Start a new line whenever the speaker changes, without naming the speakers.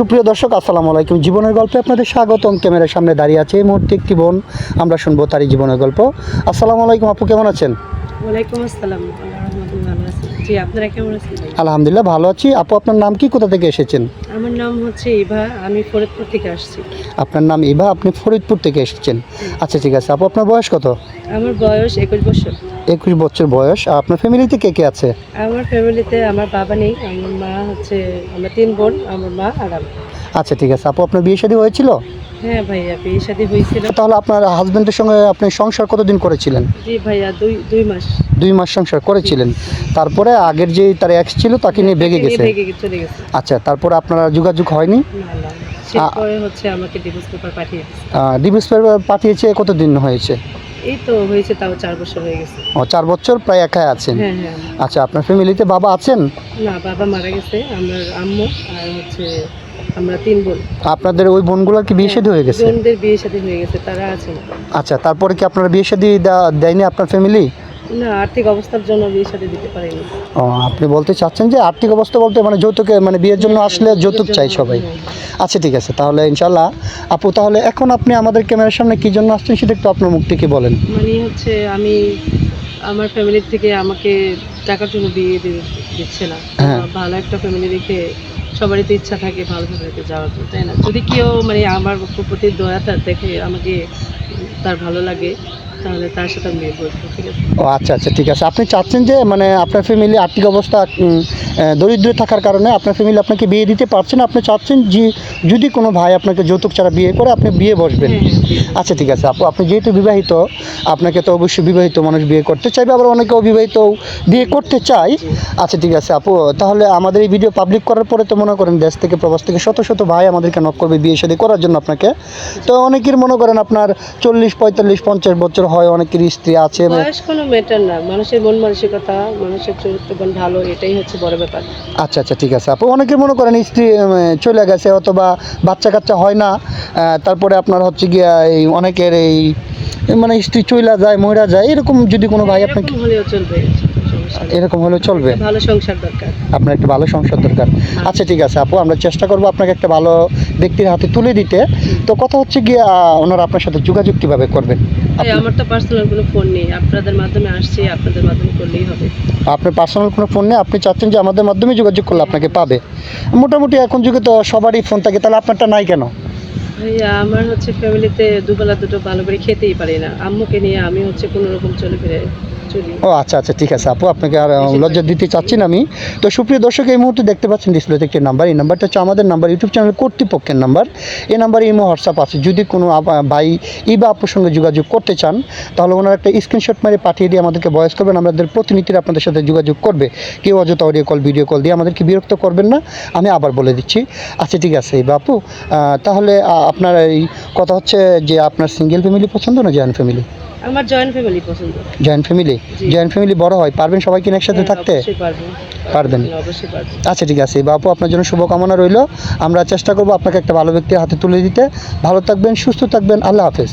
সুপ্রিয় দর্শক, আসসালামু আলাইকুম। জীবনের গল্পে আপনাদের স্বাগতম। ক্যামেরার সামনে দাঁড়িয়ে আছে এই মুহূর্তে একটি বোন। আমরা শুনব তারই জীবনের গল্প। আসসালামু আলাইকুম আপু, কেমন আছেন?
ওয়ালাইকুম আসসালাম। জি আপনারা কেমন আছেন
আলহামদুলিল্লাহ ভালো আছি। আপু আপনার নাম কি? কোথা থেকে এসেছেন?
আমার নাম হচ্ছে ইভা আমি ফরিদপুর থেকে আসছি।
আপনার নাম ইভা আপনি ফরিদপুর থেকে এসেছেন। আচ্ছা ঠিক আছে। আপু আপনার বয়স কত?
আমার বয়স একুশ বছর।
একুশ বছর বয়স। আর আপনার ফ্যামিলিতে কে কে আছে?
আমার ফ্যামিলিতে আমার বাবা নেই আমার মা হচ্ছে আমরা তিন বোন আমার মা আর আমি।
আচ্ছা ঠিক আছে। আপু আপনার বিয়ে শাদী হয়েছিল?
হ্যাঁ ভাইয়া বিয়ের সাথে হয়েছিল।
তাহলে আপনার হাজবেন্ডের সঙ্গে আপনি সংসার কতদিন করেছিলেন?
জি ভাইয়া দুই দুই মাস।
দুই মাস সংসার করেছিলেন। তারপরে আগের যে তার এক্স ছিল তাকে নিয়ে গেছে।
ভেগে চলে গেছে।
আচ্ছা তারপরে আপনারা যোগাযোগ হয়নি?
না না সেরপরে হচ্ছে আমাকে ডিভোর্স পেপার পাঠিয়ে দিচ্ছে
ডিভিস পাঠিয়েছে কতদিন হয়েছে?
এই তো হয়েছে তাও চার বছর হয়ে গেছে।
ও চার বছর প্রায় একাই আছেন?
হ্যাঁ হ্যাঁ।
আচ্ছা আপনার ফ্যামিলিতে বাবা আছেন?
না বাবা মারা গেছে আমার আম্মু আর হচ্ছে আমরা তিন বোন।
আপনাদের ওই বোনগুলোর কি বিয়ে শাদী হয়ে গেছে?
বোনদের বিয়ে সাথে হয়ে গেছে তারা আছে।
আচ্ছা তারপরে কি আপনারা বিয়ে শাদী দেয়া- দেয়নি আপনার ফ্যামিলি?
না আর্থিক অবস্থার জন্য বিয়ে সাথে দিতে পারেনি।
ও আপনি বলতে চাচ্ছেন যে আর্থিক অবস্থা বলতে মানে যৌতুকে মানে বিয়ের জন্য আসলে যৌতুক চাই সবাই। আচ্ছা ঠিক আছে তাহলে ইনশাল্লাহ আপু তাহলে এখন আপনি আমাদের ক্যামেরার সামনে কি জন্য আসছেন সেটা একটু আপনার মুখ থেকে বলেন।
মানে হচ্ছে আমি আমার ফ্যামিলির থেকে আমাকে টাকার জন্য বিয়ে দিচ্ছে না।
হ্যাঁ।
ভালো একটা ফ্যামিলি দেখে সবারই তো ইচ্ছা থাকে ভালো ফ্যামিলিতে যাওয়ার জন্য, তাই না? যদি কেউ মানে আমার প্রতি দয়া তার দেখে আমাকে তার ভালো লাগে, তাহলে তার সাথে আমি করব, ঠিক আছে?
ও আচ্ছা আচ্ছা ঠিক আছে। আপনি চাচ্ছেন যে মানে আপনার ফ্যামিলি আর্থিক অবস্থা দরিদ্র থাকার কারণে আপনার ফ্যামিলি আপনাকে বিয়ে দিতে পারছে না। আপনি চাচ্ছেন যে যদি কোনো ভাই আপনাকে যৌতুক ছাড়া বিয়ে করে আপনি বিয়ে বসবেন। আচ্ছা ঠিক আছে। আপু আপনি যেহেতু বিবাহিত আপনাকে তো অবশ্যই বিবাহিত মানুষ বিয়ে করতে চাইবে আবার অনেকে অবিবাহিত বিয়ে করতে চাই আচ্ছা ঠিক আছে আপু তাহলে আমাদের এই ভিডিও পাবলিক করার পরে তো মনে করেন দেশ থেকে প্রবাস থেকে শত শত ভাই আমাদেরকে নক করবে বিয়ে শাদী করার জন্য আপনাকে। তো অনেকের মনে করেন আপনার চল্লিশ পঁয়তাল্লিশ পঞ্চাশ বছর হয় অনেকের স্ত্রী আছে
বয়স কোনো ম্যাটার না। মানুষের মন মানসিকতা মানুষের চরিত্রগুণ ভালো এটাই হচ্ছে বড় ব্যাপার।
আচ্ছা আচ্ছা ঠিক আছে। আপু অনেকে মনে করেন স্ত্রী চলে গেছে অথবা বাচ্চা কাচ্চা হয় না তারপরে আপনার হচ্ছে গিয়া এই অনেকের এই মানে স্ত্রী চইলা যায় মহিলা যায় এরকম যদি কোনো ভাই আপনাকে
হলেও চলবে।
এরকম হলে চলবে?
ভালো সংসার দরকার।
আপনার একটা ভালো সংসার দরকার। আচ্ছা ঠিক আছে আপু আমরা চেষ্টা করব আপনাকে একটা ভালো ব্যক্তির হাতে তুলে দিতে। তো কথা হচ্ছে গিয়ে ওনারা আপনার সাথে যোগাযোগ কীভাবে করবেন?
আমার তো পার্সোনাল কোনো ফোন নেই। আপনাদের মাধ্যমে আসছি আপনাদের মাধ্যমে করলেই হবে।
আপনার পার্সোনাল কোনো ফোন নেই? আপনি চাচ্ছেন যে আমাদের মাধ্যমে যোগাযোগ করলে আপনাকে পাবে। মোটামুটি এখন যুগে তো সবারই ফোন থাকে তাহলে আপনারটা নাই কেন?
ভাইয়া আমার হচ্ছে ফ্যামিলিতে দুবেলা দুটো ভালো করে খেতেই পারি না। আম্মুকে নিয়ে আমি হচ্ছে কোনো রকম চলে ফিরে
ও আচ্ছা আচ্ছা ঠিক আছে আপু আপনাকে আর লজ্জা দিতে চাচ্ছি না আমি। তো সুপ্রিয় দর্শক এই মুহূর্তে দেখতে পাচ্ছেন ডিসপ্লেতে একটি নাম্বার এই নাম্বারটা হচ্ছে আমাদের নাম্বার ইউটিউব চ্যানেল কর্তৃপক্ষের নাম্বার এই নাম্বারে ইমো হোয়াটসঅ্যাপ আছে। যদি কোনো ভাই ই বা আপুর সঙ্গে যোগাযোগ করতে চান তাহলে ওনারা একটা স্ক্রিনশট মেরে পাঠিয়ে দিয়ে আমাদেরকে বয়স করবেন। আমাদের প্রতিনিধিরা আপনাদের সাথে যোগাযোগ করবে। কেউ অযথা অডিও কল ভিডিও কল দিয়ে আমাদেরকে বিরক্ত করবেন না। আমি আবার বলে দিচ্ছি। আচ্ছা ঠিক আছে এই বাপু তাহলে আপনার এই কথা হচ্ছে যে আপনার সিঙ্গেল ফ্যামিলি পছন্দ না জয়েন্ট ফ্যামিলি
আমার জয়েন্ট ফ্যামিলি পছন্দ।
Joint family. জয়েন্ট ফ্যামিলি বড় হয়? পারবেন সবাই সবাইকে একসাথে
হ্যাঁ,
থাকতে? পারবেন। আচ্ছা ঠিক আছে। বাপু আপনার জন্য শুভকামনা রইল। আমরা চেষ্টা করব আপনাকে একটা ভালো ব্যক্তির হাতে তুলে দিতে। ভালো থাকবেন সুস্থ থাকবেন। আল্লাহ হাফেজ।